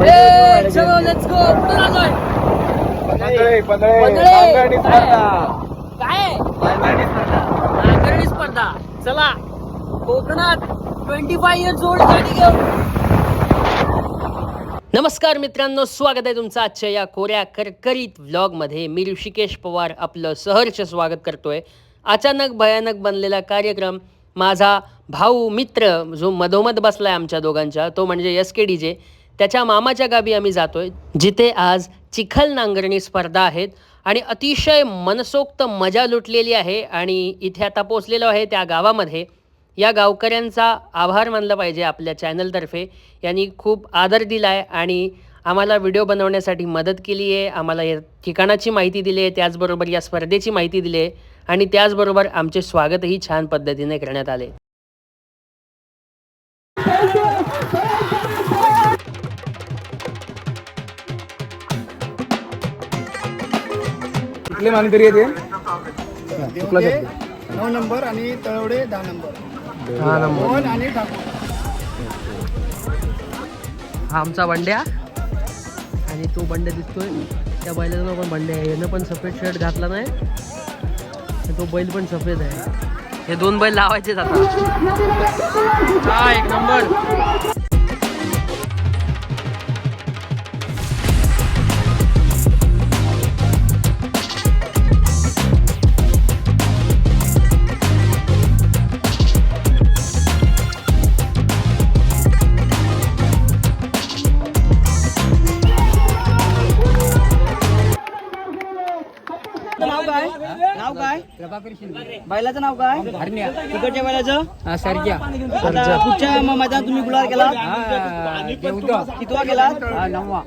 चलो let's go कुठून आलोय पंधळे पंधळे पंधळे. नांगरणी स्पर्धा. काय? नांगरणी स्पर्धा. नांगरणी स्पर्धा. चला. कोकणात ट्वेंटी फाय इयर्स ओल्ड गाडी घेऊन. नमस्कार मित्रांनो स्वागत आहे तुमचं आजच्या या कोऱ्या करकरीत व्लॉगमध्ये मी ऋषिकेश पवार आपलं सहर्ष स्वागत करतोय. अचानक भयानक बनलेला कार्यक्रम. माझा भाऊ मित्र जो मधोमध बसलाय आमच्या दोघांच्या तो म्हणजे एस के डी जे त्याच्या मामाच्या गावी आम्ही जातोय जिथे आज चिखल नांगरणी स्पर्धा आहेत आणि अतिशय मनसोक्त मजा लुटलेली आहे आणि इथे आता पोचलेलो आहे त्या गावामध्ये. या गावकऱ्यांचा आभार मानला पाहिजे आपल्या चॅनलतर्फे. यांनी खूप आदर दिला आहे आणि आम्हाला व्हिडिओ बनवण्यासाठी मदत केली आहे आम्हाला या ठिकाणाची माहिती दिली आहे त्याचबरोबर या स्पर्धेची माहिती दिली आहे आणि त्याचबरोबर आमचे स्वागतही छान पद्धतीने करण्यात आले. कुठले मानकरी आहे ते कुठला देवगे शब्द नऊ नंबर आणि तळवडे दहा नंबर. मोहन आणि ठाकूर. हा आमचा बंड्या. आणि तो बंड्या दिसतोय. त्या बैलाचं पण बंड्या आहे. यानं पण सफेद शर्ट घातला नाही. आणि तो बैल पण सफेद आहे. हे दोन बैल लावायचे आता. हा एक नंबर. नाव काय? नाव काय? बैलाचं नाव काय? तिकडच्या बैलाचं? सरग्या. आता कुठच्या म- मैदानात तुम्ही गुलाल केला कितवा केला नववा.